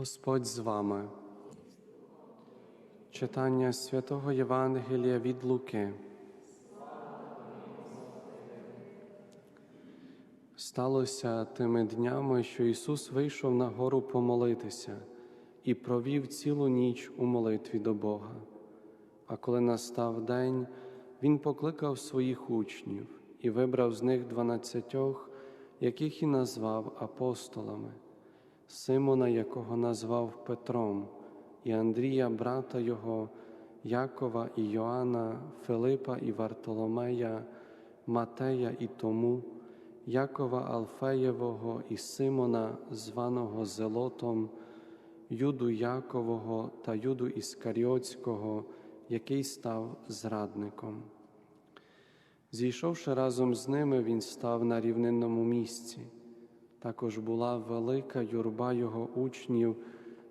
Господь з вами. Читання святого Євангелія від Луки. Сталося тими днями, що Ісус вийшов на гору помолитися і провів цілу ніч у молитві до Бога. А коли настав день, Він покликав своїх учнів і вибрав з них дванадцятьох, яких і назвав апостолами. Симона, якого назвав Петром, і Андрія, брата його, Якова і Йоанна, Филипа і Вартоломея, Матея і Тому, Якова Алфеєвого і Симона, званого Зелотом, Юду Якового та Юду Іскаріотського, який став зрадником. Зійшовши разом з ними, він став на рівнинному місці. Також була велика юрба його учнів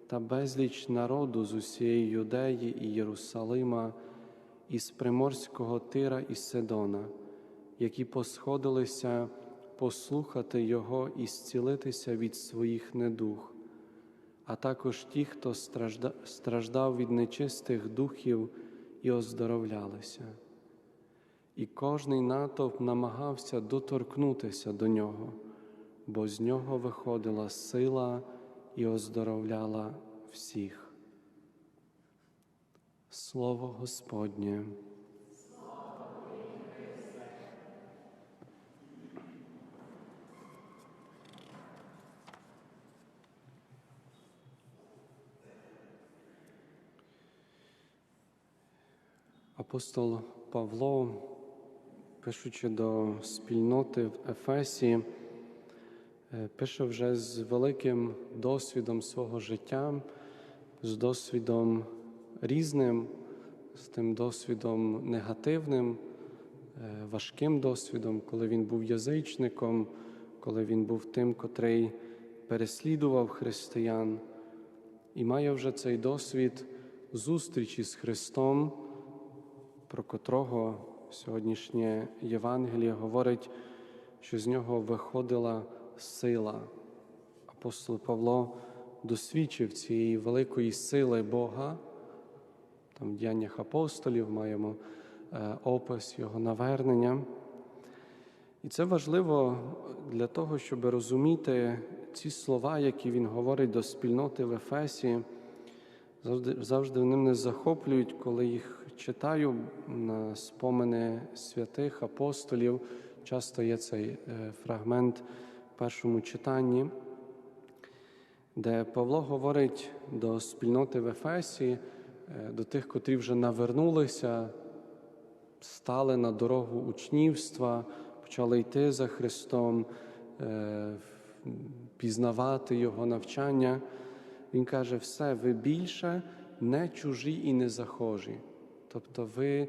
та безліч народу з усієї Юдеї і Єрусалима, із Приморського Тира і Сидона, які посходилися послухати Його і зцілитися від своїх недух, а також ті, хто страждав від нечистих духів і оздоровлялися. І кожний натовп намагався доторкнутися до нього бо з нього виходила сила і оздоровляла всіх. Слово Господнє. Апостол Павло, пишучи до спільноти в Ефесі, пише вже з великим досвідом свого життя, з досвідом різним, з тим досвідом негативним, е, важким досвідом, коли він був язичником, коли він був тим, котрий переслідував християн, і має вже цей досвід зустрічі з Христом, про котрого сьогоднішнє Євангеліє говорить, що з нього виходила сила. Апостол Павло досвідчив цієї великої сили Бога. Там в діяннях апостолів маємо е, опис Його навернення. І це важливо для того, щоб розуміти ці слова, які він говорить до спільноти в Ефесі. Завжди завжди вони мене захоплюють, коли їх читаю на спомини святих апостолів. Часто є цей е, фрагмент першому читанні, де Павло говорить до спільноти в Ефесі, е, до тих, котрі вже навернулися, стали на дорогу учнівства, почали йти за Христом, е, пізнавати Його навчання. Він каже, все, ви більше не чужі і не захожі. Тобто ви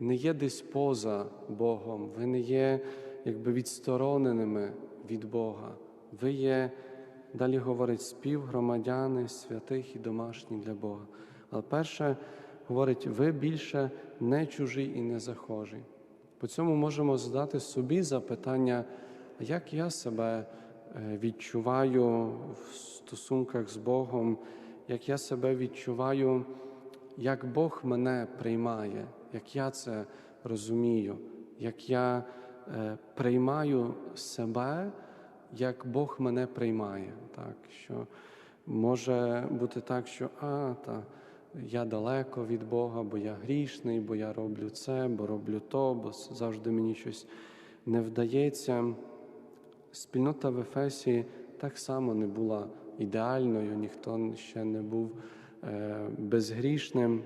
не є десь поза Богом, ви не є якби відстороненими від Бога. Ви є, далі говорить, співгромадяни святих і домашні для Бога. Але перше говорить, ви більше не чужі і не захожі. По цьому можемо задати собі запитання, як я себе е, відчуваю в стосунках з Богом, як я себе відчуваю, як Бог мене приймає, як я це розумію, як я приймаю себе, як Бог мене приймає. Так, що Може бути так, що а, та, я далеко від Бога, бо я грішний, бо я роблю це, бо роблю то, бо завжди мені щось не вдається. Спільнота в Ефесі так само не була ідеальною, ніхто ще не був е, безгрішним.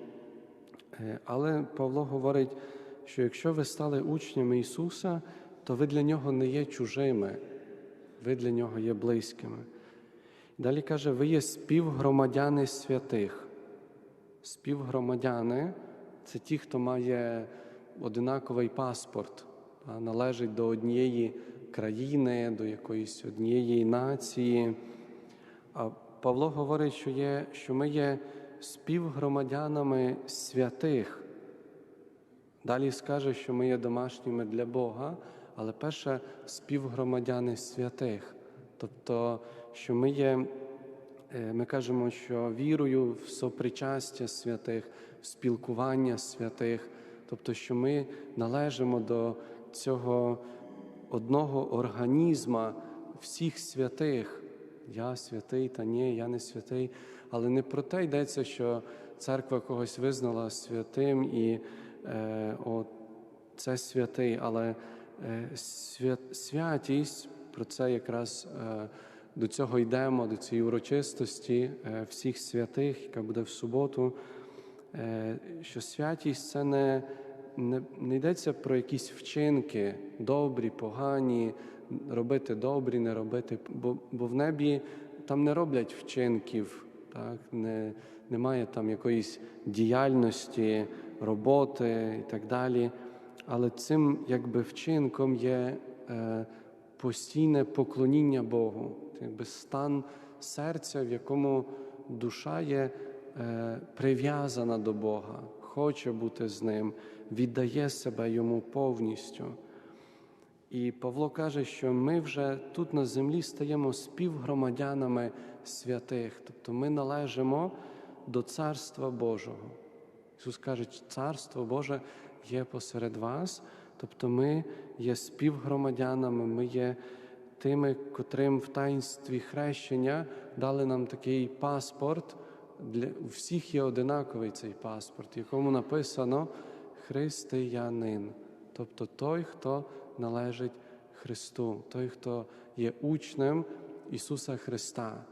Е, але Павло говорить, що якщо ви стали учнями Ісуса, то ви для Нього не є чужими, ви для Нього є близькими. Далі каже, ви є співгромадяни святих. Співгромадяни це ті, хто має одинаковий паспорт, належить до однієї країни, до якоїсь однієї нації. А Павло говорить, що, є, що ми є співгромадянами святих. Далі скаже, що ми є домашніми для Бога, але перше співгромадяни святих, тобто, що ми є Е, Ми кажемо, що вірою в сопричастя святих, в спілкування святих, тобто, що ми належимо до цього одного організма всіх святих. Я святий, та ні, я не святий. Але не про те йдеться, що церква когось визнала святим і о, це святий, але е, свят, святість, про це якраз е, до цього йдемо, до цієї урочистості е, всіх святих, яка буде в суботу. Е, що святість це не, не, не йдеться про якісь вчинки, добрі, погані, робити добрі, не робити, бо, бо в небі там не роблять вчинків, так? Не, немає там якоїсь діяльності, роботи і так далі. Але цим якби вчинком є е, постійне поклоніння Богу, якби стан серця, в якому душа є е, прив'язана до Бога, хоче бути з ним, віддає себе йому повністю. І Павло каже, що ми вже тут на землі стаємо співгромадянами святих, тобто ми належимо до Царства Божого. Ісус каже, Царство Боже є посеред вас, тобто ми є співгромадянами, ми є тими, котрим в таїнстві хрещення дали нам такий паспорт. Для у всіх є одинаковий цей паспорт, якому написано християнин, тобто той, хто належить Христу, той, хто є учнем Ісуса Христа.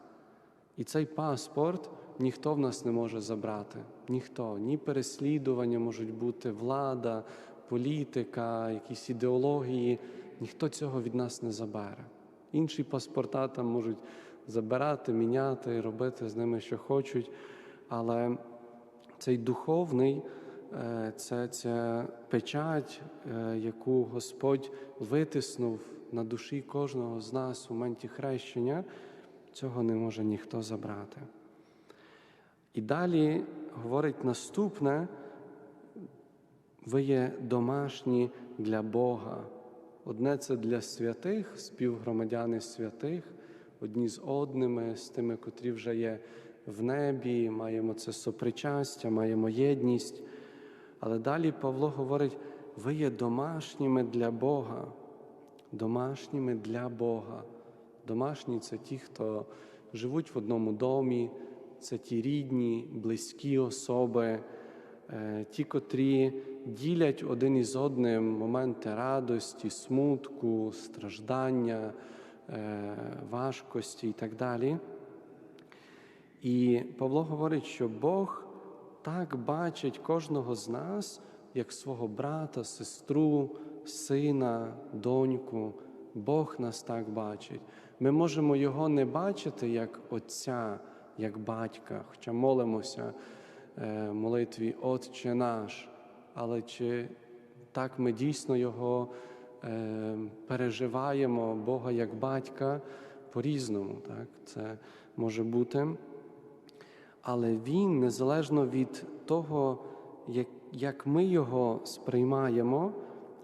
І цей паспорт ніхто в нас не може забрати. Ніхто, ні переслідування можуть бути, влада, політика, якісь ідеології. Ніхто цього від нас не забере. Інші паспорта там можуть забирати, міняти, робити з ними, що хочуть. Але цей духовний е, це ця печать, е, яку Господь витиснув на душі кожного з нас у моменті хрещення, цього не може ніхто забрати. І далі говорить наступне: ви є домашні для Бога. Одне це для святих, співгромадяни святих, одні з одними, з тими, котрі вже є в небі, маємо це сопричастя, маємо єдність. Але далі Павло говорить: ви є домашніми для Бога, домашніми для Бога. Домашні це ті, хто живуть в одному домі, це ті рідні, близькі особи, е, ті, котрі ділять один із одним моменти радості, смутку, страждання, е, важкості і так далі. І Павло говорить, що Бог так бачить кожного з нас, як свого брата, сестру, сина, доньку. Бог нас так бачить. Ми можемо його не бачити як Отця, як батька, хоча молимося е, молитві Отче наш, але чи так ми дійсно його е, переживаємо, Бога як батька по-різному, так? це може бути. Але Він, незалежно від того, як, як ми його сприймаємо,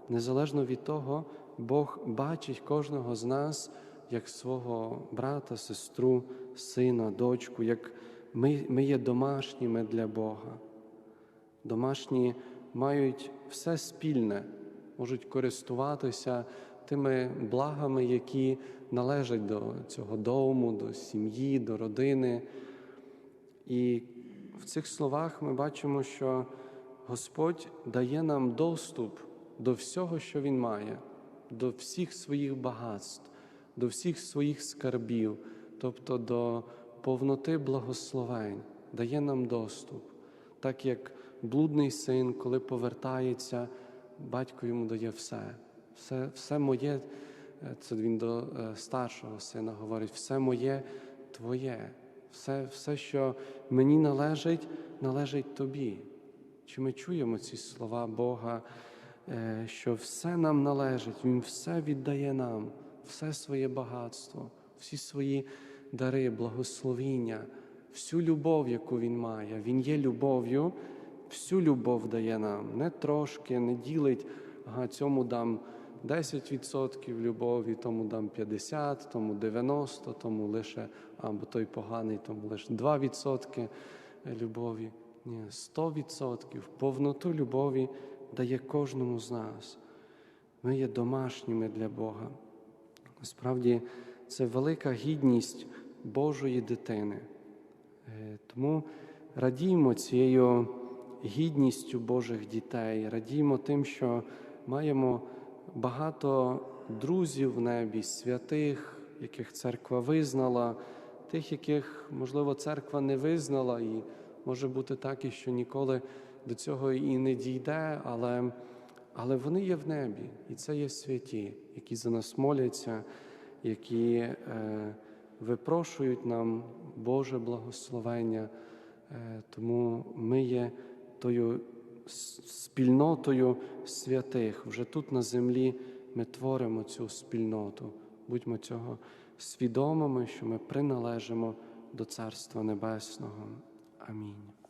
незалежно від того, Бог бачить кожного з нас як свого брата, сестру, сина, дочку, як ми, ми є домашніми для Бога. Домашні мають все спільне, можуть користуватися тими благами, які належать до цього дому, до сім'ї, до родини. І в цих словах ми бачимо, що Господь дає нам доступ до всього, що Він має, до всіх своїх багатств, до всіх своїх скарбів, тобто до повноти благословень, дає нам доступ, так як блудний син, коли повертається, батько йому дає все. Все, все моє, е, це він до е, старшого сина говорить, все моє твоє. Все, все, що мені належить, належить тобі. Чи ми чуємо ці слова Бога, е, що все нам належить, Він все віддає нам, все своє багатство, всі свої дари, благословіння, всю любов, яку Він має. Він є любов'ю, всю любов дає нам, не трошки, не ділить, ага, цьому дам 10% любові, тому дам 50, тому 90, тому лише або той поганий, тому лише 2% любові. Ні, 100% повноту любові дає кожному з нас. Ми є домашніми для Бога. Насправді це велика гідність Божої дитини. Е, Тому радіймо цією гідністю Божих дітей, радіймо тим, що маємо багато друзів в небі, святих, яких церква визнала, тих, яких, можливо, церква не визнала, і може бути так, і що ніколи до цього і не дійде, але, але вони є в небі, і це є святі, які за нас моляться, які е, випрошують нам Боже благословення. Е, Тому ми є тою спільнотою святих. Вже тут на землі ми творимо цю спільноту. Будьмо цього свідомими, що ми приналежимо до Царства Небесного. Амінь.